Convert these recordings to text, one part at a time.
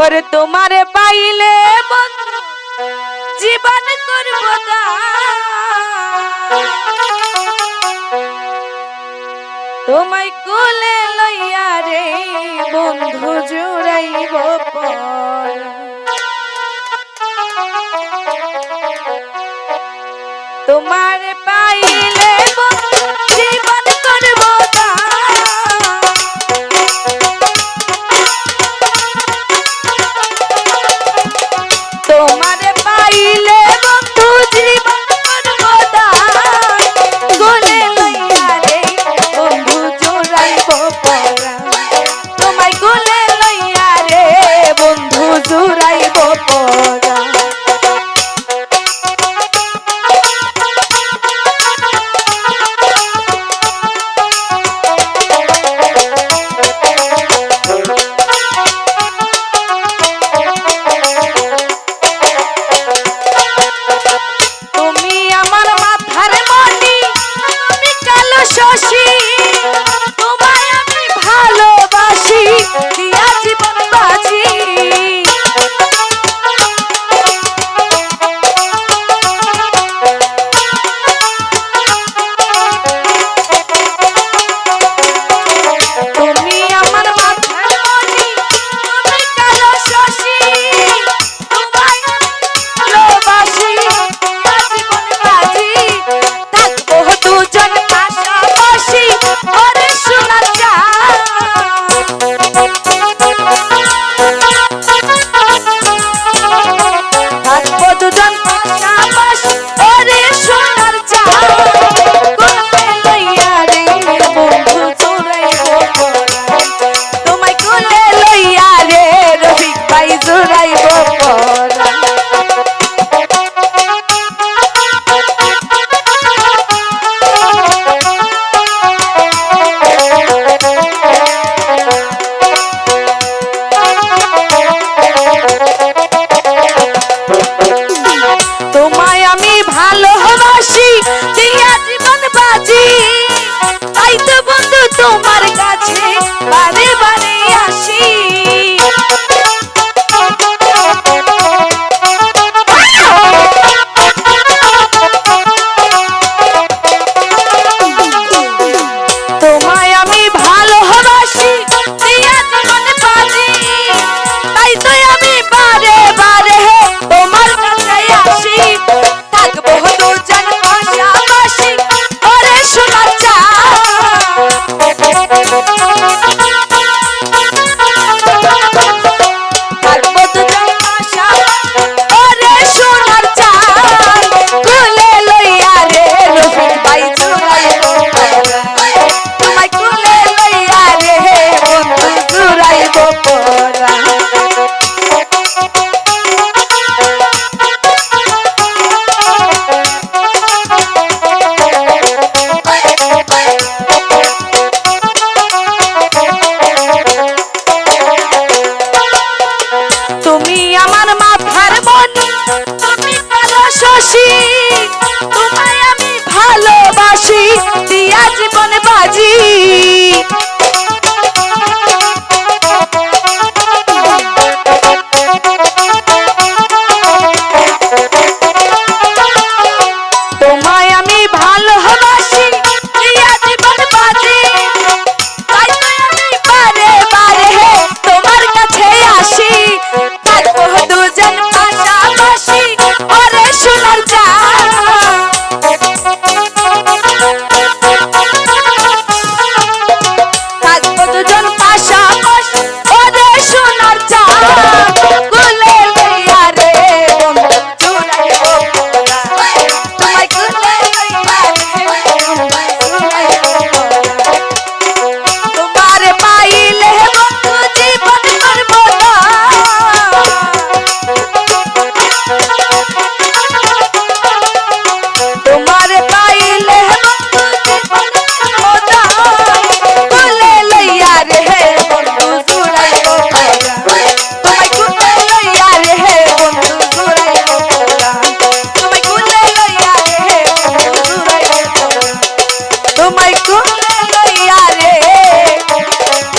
ওরে তোমারে পাইলে বন্ধু, জীবন করব তোমায় কোলে লইয়া রে বন্ধু, জুড়াইব তোমারে পাইলে বন্ধু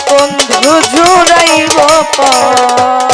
বন্ধু জুড়াইব পর